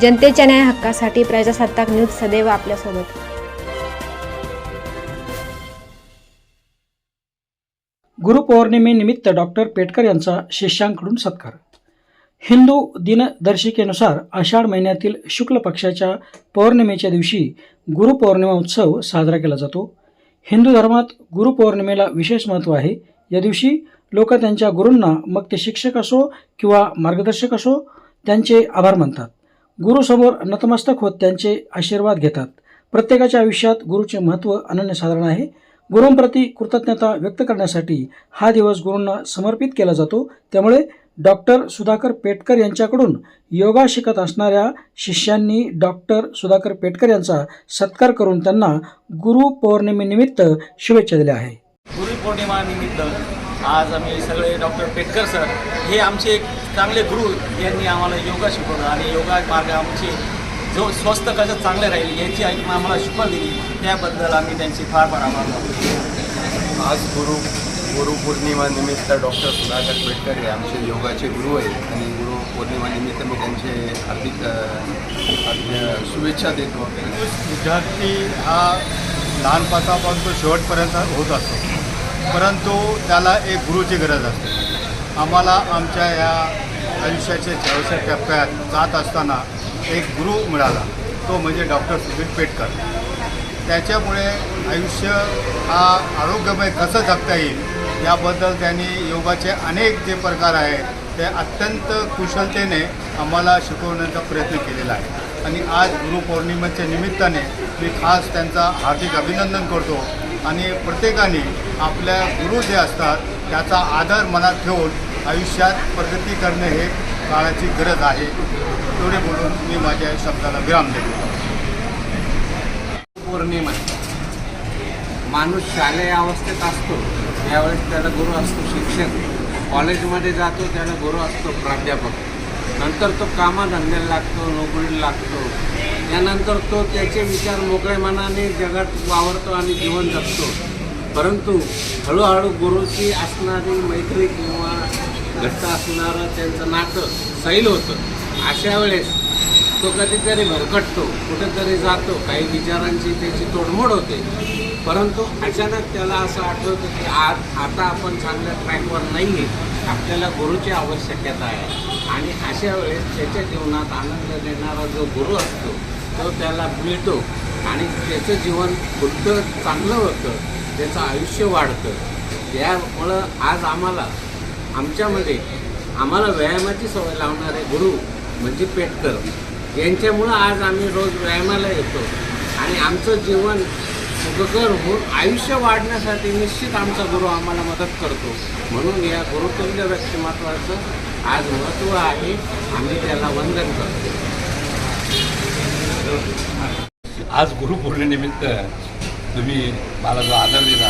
जनतेच्या न्याय हक्कासाठी प्रजासत्ताक न्यूज सदैव आपल्यासोबत. गुरुपौर्णिमेनिमित्त डॉक्टर पेटकर यांचा शिष्यांकडून सत्कार. हिंदू दिनदर्शिकेनुसार आषाढ महिन्यातील शुक्ल पक्षाच्या पौर्णिमेच्या दिवशी गुरुपौर्णिमा उत्सव साजरा केला जातो. हिंदू धर्मात गुरुपौर्णिमेला विशेष महत्त्व आहे. या दिवशी लोक त्यांच्या गुरूंना मग ते शिक्षक असो किंवा मार्गदर्शक असो त्यांचे आभार मानतात. गुरुसमोर नतमस्तक होत त्यांचे आशीर्वाद घेतात. प्रत्येकाच्या आयुष्यात गुरुचे महत्त्व अनन्यसाधारण आहे. गुरूंप्रती कृतज्ञता व्यक्त करण्यासाठी हा दिवस गुरूंना समर्पित केला जातो. त्यामुळे डॉक्टर सुधाकर पेटकर यांच्याकडून योगा शिकत असणाऱ्या शिष्यांनी डॉक्टर सुधाकर पेटकर यांचा सत्कार करून त्यांना गुरु पौर्णिमेनिमित्त शुभेच्छा दिल्या आहे गुरुपौर्णिमा निमित्त आज आम्ही सगळे डॉक्टर पेटकर सर हे आमचे एक चांगले गुरु यांनी आम्हाला योगा शिकवलं आणि योगा मार्ग आमचे जो स्वस्थ कसं चांगले राहील याची ऐकून आम्हाला शिकवण दिली. त्याबद्दल आम्ही त्यांचे फार फार आभार आज गुरु गुरुपौर्णिमा निमित्त डॉक्टर सुधाकर पेटकर हे आमचे योगाचे गुरु आहेत. आणि गुरु पौर्णिमा निमित्त मी त्यांचे हार्दिक शुभेच्छा देतो. विद्यार्थी हा लहानपणापासून तो शेवटपर्यंत होत असतो. परंतु त्याला एक गुरुची गरज असते. आम्हाला आमच्या या आयुष्याच्या शेवटच्या टप्प्यात जात असताना एक गुरु मिळाला. तो म्हणजे डॉक्टर सुधीर पेटकर. त्याच्यामुळे आयुष्य हा आरोग्यमय कसं जगता येईल याबद्दल त्यांनी योगाचे अनेक जे प्रकार आहेत ते अत्यंत कुशलतेने आम्हाला शिकवण्याचा प्रयत्न केलेला आहे. आणि आज गुरुपौर्णिमेच्या निमित्ताने मी खास त्यांचा हार्दिक अभिनंदन करतो. आणि प्रत्येकाने आपल्या गुरु जे असतात त्याचा आदर मनात ठेवून आयुष्यात प्रगती करणे हे काळाची गरज आहे. एवढे बोलून मी माझ्या शब्दाला विराम देतो. पौर्णिमा. माणूस शालेय अवस्थेत असतो. त्यावेळेस त्याला गुरु असतो शिक्षक. कॉलेजमध्ये जातो त्याला गुरु असतो प्राध्यापक. नंतर तो कामाधंद्याला लागतो नोकरीला लागतो. त्यानंतर तो त्याचे विचार मोकळ्या मनाने जगात वावरतो आणि जीवन जगतो. परंतु हळूहळू गुरुची असणारी मैत्री किंवा घट्ट असणारं त्यांचं नातं सैल होतं. अशा वेळेस तो कधीतरी भरकटतो कुठेतरी जातो काही विचारांची त्याची तोडमोड होते. परंतु अचानक त्याला असं आठवतं की आज आता आपण चांगल्या ट्रॅकवर नाही आहे आपल्याला गुरुची आवश्यकता आहे. आणि अशा वेळेस त्याच्या जीवनात आनंद देणारा जो गुरु असतो तो त्याला मिळतो. आणि त्याचं जीवन खुद्द चांगलं होतं. त्याचं आयुष्य वाढतं. त्यामुळं आज आम्हाला आमच्यामध्ये आम्हाला व्यायामाची सवय लावणारे गुरु म्हणजे पेटकर. यांच्यामुळं आज आम्ही रोज व्यायामाला येतो. आणि आमचं जीवन सुखकर होऊन आयुष्य वाढण्यासाठी निश्चित आमचा गुरु आम्हाला मदत करतो. म्हणून या गुरुतुल्य व्यक्तिमत्वाचं आज महत्त्व आहे. आम्ही त्याला वंदन करतो. आज गुरुपौर्णिमेनिमित्त तुम्ही मला जो आदर दिला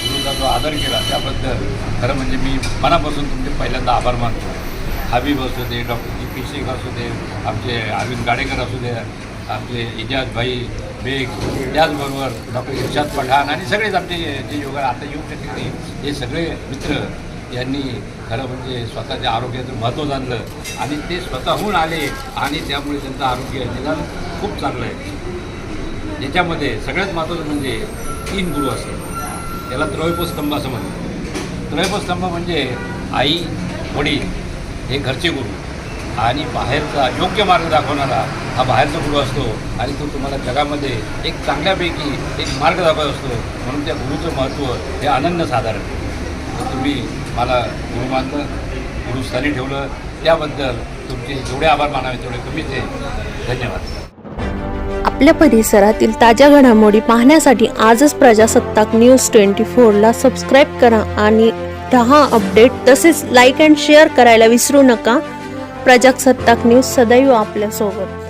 गुरुचा जो आदर केला त्याबद्दल खरं म्हणजे मी मनापासून तुमचे पहिल्यांदा आभार मानतो. हबीब असू दे डॉक्टर जी पी शेख असू दे आमचे अरविंद गाडेकर असू दे आमचे इजाज भाई बेग त्याचबरोबर डॉक्टर इर्शाद पठाण आणि सगळेच आमचे जे योगा आता येऊ शकले हे सगळे मित्र यांनी खरं म्हणजे स्वतःच्या आरोग्याचं महत्त्व जाणलं आणि ते स्वतःहून आले आणि त्यामुळे त्यांचं आरोग्य निदान खूप चांगलं आहे. याच्यामध्ये सगळ्यात महत्त्वाचं म्हणजे तीन गुरु असतात. त्याला त्रयोपस्तंभ असं म्हणतात. त्रयोपस्तंभ म्हणजे आई वडील हे घरचे गुरु. आणि बाहेरचा योग्य मार्ग दाखवणारा हा बाहेरचा गुरु असतो आणि तो तुम्हाला जगामध्ये एक चांगल्यापैकी एक मार्ग दाखवत असतो. म्हणून त्या गुरुचं महत्त्व हे अनन्यसाधारण आहे. तुम्ही मला गुरु मानलं गुरुस्थानी ठेवलं. त्याबद्दल तुमचे जेवढे आभार मानावे तेवढे कमीच आहे. धन्यवाद. आपल्या परिसरातील ताज्या घडामोडी पाहण्यासाठी आजच प्रजासत्ताक न्यूज ट्वेंटी फोरला सबस्क्राईब करा आणि दहा अपडेट तसेच लाईक अँड शेअर करायला विसरू नका. प्रजासत्ताक न्यूज सदैव आपल्यासोबत.